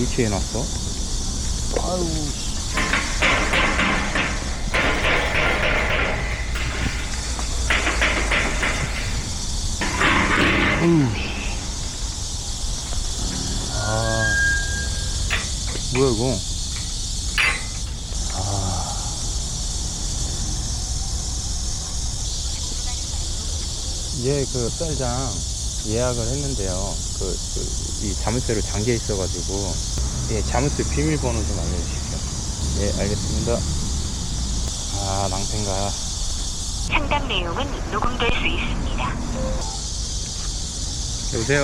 이렇게 해놨어? 아유. 아. 뭐야, 이거? 아. 예, 그 쌀장 예약을 했는데요. 그, 그, 이 자물쇠로 잠겨 있어가지고, 예, 자물쇠 비밀번호 좀 알려주십시오. 예, 알겠습니다. 아, 낭패인가. 상담 내용은 녹음될 수 있습니다. 여보세요?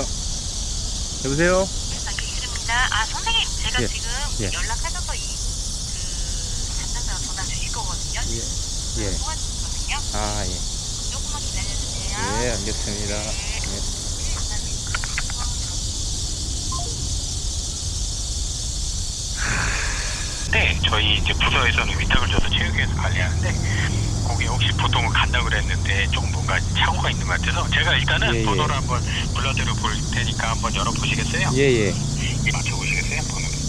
여보세요? 알겠습니다. 아 선생님, 제가 예, 지금 예. 연락하셔서 이 그 담당자가 전화 주실 거거든요. 예, 예. 통화 중이거든요. 아, 예. 조금만 기다려주세요. 예, 알겠습니다. 예. 네, 저희 이제 부서에서는 위탁을 줘서 체육회에서 관리하는데 거기 혹시 보통은 간다고 그랬는데 조금 뭔가 착오가 있는 것 같아서 제가 일단은 예, 예. 번호를 한번 불러드려 볼 테니까 한번 열어 보시겠어요? 예, 예. 맞춰 보시겠어요? 번호를.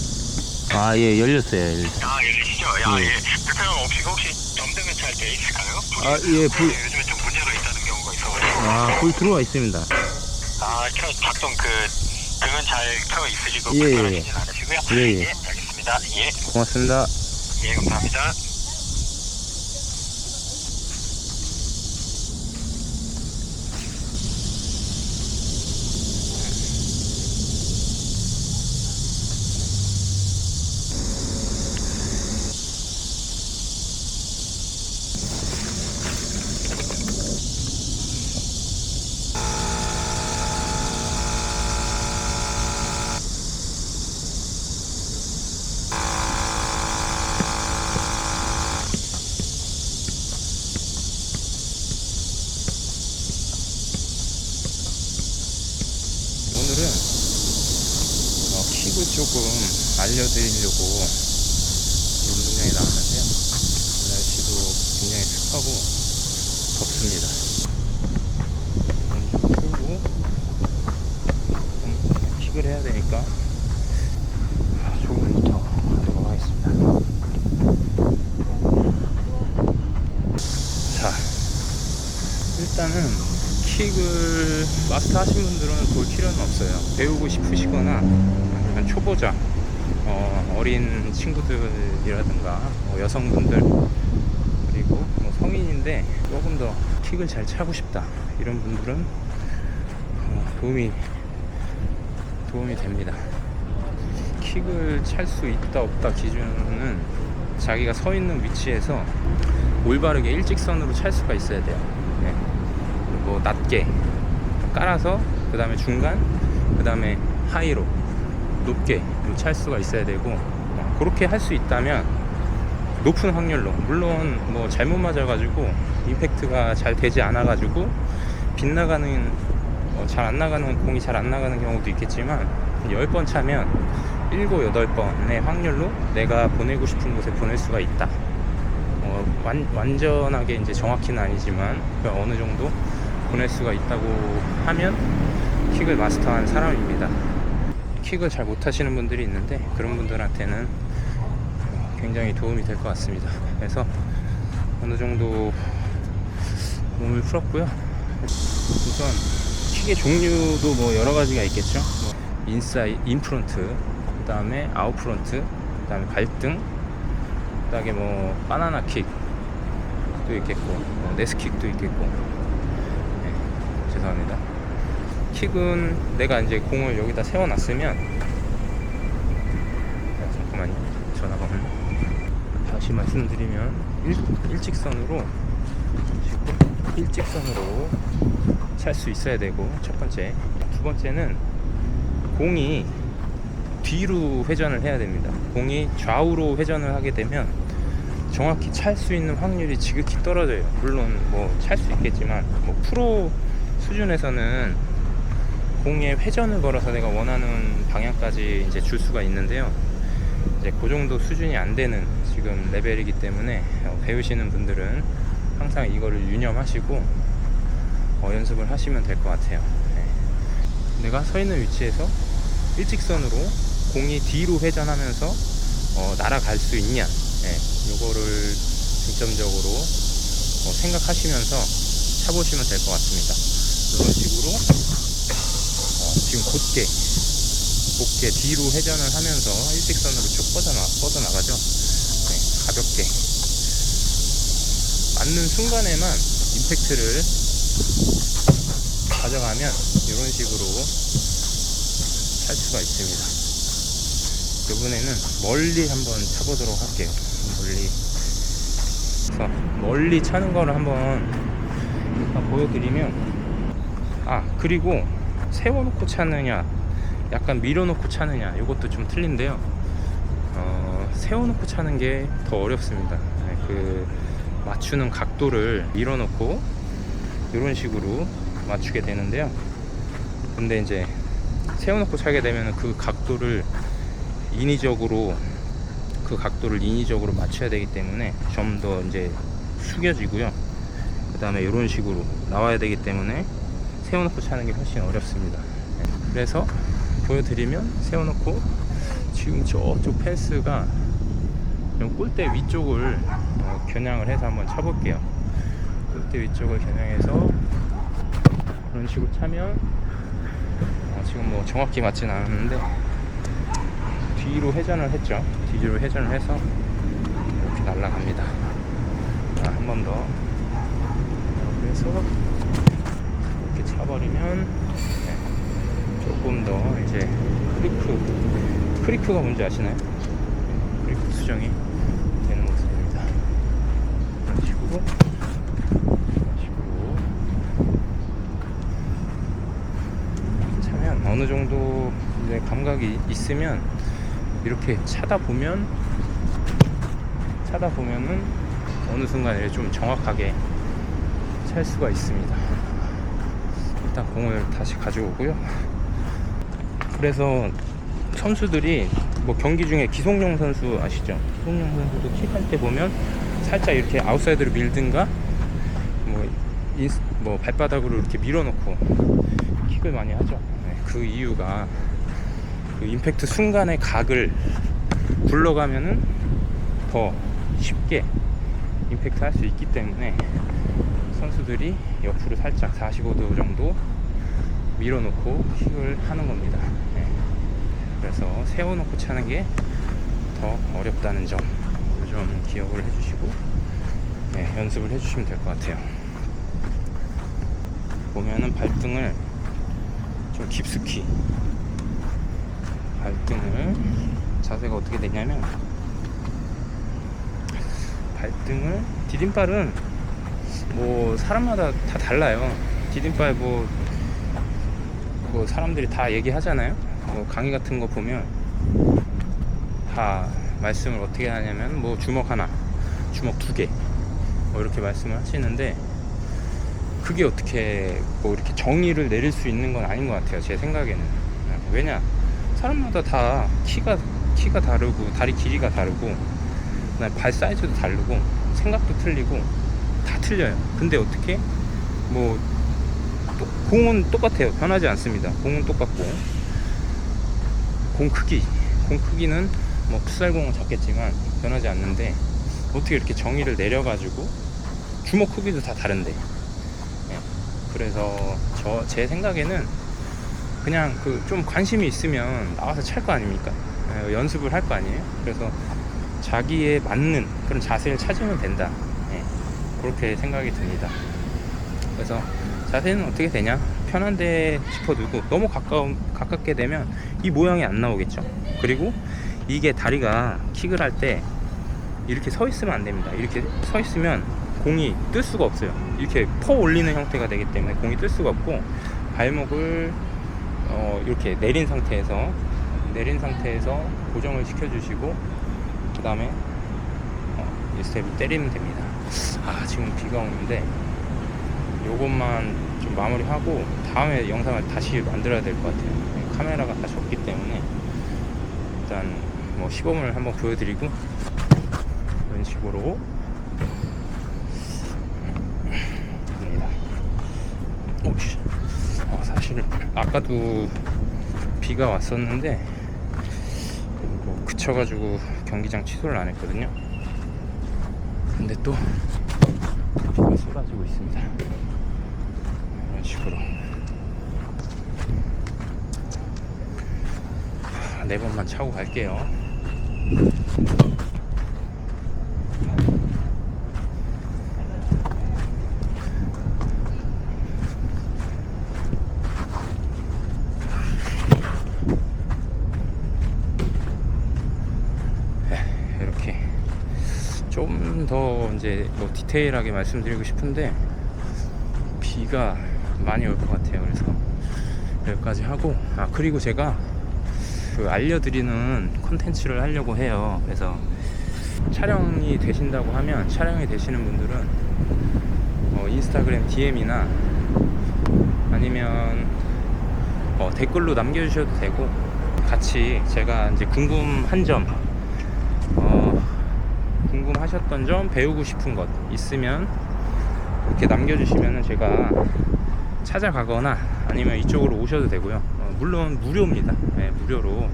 아, 예, 열렸어요, 열렸어요. 아, 열리시죠? 아, 예. 예. 불편함 없이 혹시 점등은 잘돼 있을까요? 불이 아, 예, 불- 네, 요즘에 좀 문제가 있다는 경우가 있어가지고 아, 불 들어와 있습니다. 아, 켜, 작동 그 등은 잘 켜 있으시고 예, 예, 불편하시진 않으시고요? 예, 예. 알겠습니다. 예, 고맙습니다. 예, 감사합니다. 오늘은 어, 킥을 조금 알려드리려고 이 운동장에 나왔는데요. 날씨도 굉장히 습하고 덥습니다. 좀 킥을 해야 되니까 아, 조금부터 하도록 하겠습니다. 자, 일단은 킥을 마스터 하신 분들은 볼 필요는 없어요. 배우고 싶으시거나 아니면 초보자, 어, 린 친구들이라든가 뭐 여성분들 그리고 뭐 성인인데 조금 더 킥을 잘 차고 싶다 이런 분들은 어, 도움이 도움이 됩니다. 킥을 찰 수 있다 없다 기준은 자기가 서 있는 위치에서 올바르게 일직선으로 찰 수가 있어야 돼요. 네. 뭐 낮게 깔아서 그 다음에 중간 그 다음에 하이로 높게 찰 수가 있어야 되고 어, 그렇게 할 수 있다면 높은 확률로 물론 뭐 잘못 맞아가지고 임팩트가 잘 되지 않아가지고 빗나가는 어, 잘안 나가는 공이 잘 안 나가는 경우도 있겠지만 10번 차면 7, 8번의 확률로 내가 보내고 싶은 곳에 보낼 수가 있다. 어, 완, 완전하게 이제 정확히는 아니지만 그 어느 정도 보낼 수가 있다고 하면 킥을 마스터한 사람입니다. 킥을 잘 못하시는 분들이 있는데 그런 분들한테는 굉장히 도움이 될 것 같습니다. 그래서 어느 정도 몸을 풀었고요. 우선 킥의 종류도 뭐 여러 가지가 있겠죠. 뭐 인사이, 인프론트, 그 다음에 아웃프론트, 그 다음에 갈등, 그 다음에 뭐 바나나 킥도 있겠고, 뭐 네스킥도 있겠고. 네, 죄송합니다. 킥은 내가 이제 공을 여기다 세워놨으면 자, 잠깐만요. 전화가 오네. 다시 말씀드리면 일, 일직선으로 일직선으로 찰 수 있어야 되고 첫 번째 두 번째는 공이 뒤로 회전을 해야 됩니다 공이 좌우로 회전을 하게 되면 정확히 찰 수 있는 확률이 지극히 떨어져요 물론 뭐 찰 수 있겠지만 뭐 프로 수준에서는 공에 회전을 걸어서 내가 원하는 방향까지 이제 줄 수가 있는데요 이제 그 정도 수준이 안 되는 지금 레벨이기 때문에 어, 배우시는 분들은 항상 이거를 유념하시고 어, 연습을 하시면 될 것 같아요. 네. 내가 서 있는 위치에서 일직선으로 공이 뒤로 회전하면서 어, 날아갈 수 있냐 예, 요거를 중점적으로 어, 생각하시면서 차보시면 될 것 같습니다 이런 식으로 곧게 곧게 뒤로 회전을 하면서 일직선으로 쭉 뻗어나, 뻗어나가죠 네, 가볍게 맞는 순간에만 임팩트를 가져가면 이런 식으로 찰 수가 있습니다. 이번에는 멀리 한번 차보도록 할게요. 멀리. 그래서 멀리 차는 거를 한번 보여드리면 아 그리고 세워놓고 차느냐 약간 밀어놓고 차느냐 이것도 좀 틀린데요. 어, 세워놓고 차는 게 더 어렵습니다. 네, 그 맞추는 각도를 밀어놓고 이런 식으로 맞추게 되는데요. 근데 이제 세워놓고 차게 되면 그 각도를 인위적으로 그 각도를 인위적으로 맞춰야 되기 때문에 좀 더 이제 숙여지고요. 그 다음에 이런 식으로 나와야 되기 때문에 세워놓고 차는 게 훨씬 어렵습니다. 네, 그래서 보여드리면 세워놓고 지금 저쪽 펜스가 이 꿀대 위쪽을 어, 겨냥을 해서 한번 쳐볼게요. 꿀대 위쪽을 겨냥해서 이런 식으로 차면 어, 지금 뭐 정확히 맞진 않았는데 뒤로 회전을 했죠. 뒤로 회전을 해서 이렇게 날아갑니다. 한번 더. 그래서 차버리면 네, 조금 더 이제 크리크 크리크가 뭔지 아시나요? 크리크 수정이 되는 모습입니다. 이런 식으로 이런 식으로 차면 어느 정도 이제 감각이 있으면 이렇게 차다 보면 차다 보면은 어느 순간에 좀 정확하게 찰 수가 있습니다. 일단 공을 다시 가져오고요. 그래서 선수들이 뭐 경기 중에 기성용 선수 아시죠? 기성용 선수도 킥할 때 보면 살짝 이렇게 아웃사이드로 밀든가 뭐, 인스- 뭐 발바닥으로 이렇게 밀어놓고 킥을 많이 하죠. 네, 그 이유가 그 임팩트 순간의 각을 굴러가면은 더 쉽게 임팩트 할 수 있기 때문에 선수들이 옆으로 살짝 45도 정도 밀어놓고 킥을 하는 겁니다. 네. 그래서 세워놓고 차는 게 더 어렵다는 점 좀 기억을 해주시고 네, 연습을 해주시면 될 것 같아요. 보면은 발등을 좀 깊숙이 발등을 자세가 어떻게 되냐면 발등을 디딤발은 뭐 사람마다 다 달라요. 디딤발 뭐, 뭐 사람들이 다 얘기하잖아요. 뭐 강의 같은 거 보면 다 말씀을 어떻게 하냐면 뭐 주먹 하나, 주먹 두 개, 뭐 이렇게 말씀을 하시는데 그게 어떻게 뭐 이렇게 정의를 내릴 수 있는 건 아닌 것 같아요. 제 생각에는 왜냐 사람마다 다 키가 키가 다르고 다리 길이가 다르고 그다음에 발 사이즈도 다르고 생각도 틀리고 다 틀려요. 근데 어떻게 뭐 또- 공은 똑같아요. 변하지 않습니다. 공은 똑같고 공 크기 공 크기는 뭐 풋살공은 작겠지만 변하지 않는데 어떻게 이렇게 정의를 내려가지고 주먹 크기도 다 다른데 예. 그래서 저 제 생각에는 그냥 그 좀 관심이 있으면 나와서 찰 거 아닙니까? 예, 연습을 할 거 아니에요? 그래서 자기에 맞는 그런 자세를 찾으면 된다. 예, 그렇게 생각이 듭니다. 그래서 자세는 어떻게 되냐? 편한데 짚어두고 너무 가까운 가깝게 되면 이 모양이 안 나오겠죠. 그리고 이게 다리가 킥을 할 때 이렇게 서 있으면 안 됩니다. 이렇게 서 있으면 공이 뜰 수가 없어요. 이렇게 퍼 올리는 형태가 되기 때문에 공이 뜰 수가 없고 발목을 어, 이렇게 내린 상태에서 내린 상태에서 고정을 시켜주시고 그 다음에 어, 이 스텝을 때리면 됩니다. 아 지금 비가 오는데 요것만 좀 마무리하고 다음에 영상을 다시 만들어야 될 것 같아요. 네, 카메라가 다시 없기 때문에 일단 뭐 시범을 한번 보여드리고 이런 식으로 합니다. 오, 씨. 어, 사실 아까도 비가 왔었는데 그쳐가지고 경기장 취소를 안 했거든요. 근데 또 비가 쏟아지고 있습니다. 이런 식으로 하, 네 번만 차고 갈게요. 네, 이렇게 좀더 이제 뭐 디테일하게 말씀드리고 싶은데 비가 많이 올 것 같아요. 그래서 여기까지 하고 아 그리고 제가 그 알려드리는 콘텐츠를 하려고 해요. 그래서 촬영이 되신다고 하면 촬영이 되시는 분들은 어, 인스타그램 DM이나 아니면 어, 댓글로 남겨주셔도 되고 같이 제가 이제 궁금한 점 어, 궁금하셨던 점 배우고 싶은 것 있으면 이렇게 남겨주시면 제가 찾아가거나 아니면 이쪽으로 오셔도 되고요. 어, 물론 무료입니다. 네, 무료로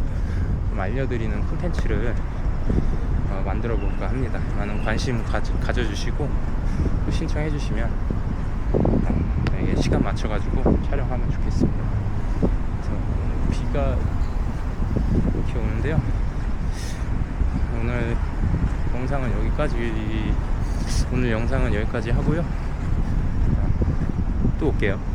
좀 알려드리는 콘텐츠를 어, 만들어 볼까 합니다. 많은 관심 가, 져주시고 신청해 주시면 어, 네, 시간 맞춰 가지고 촬영하면 좋겠습니다. 비가 이렇게 오는데요. 오늘 영상은 여기까지. 오늘 영상은 여기까지 하고요. 또 올게요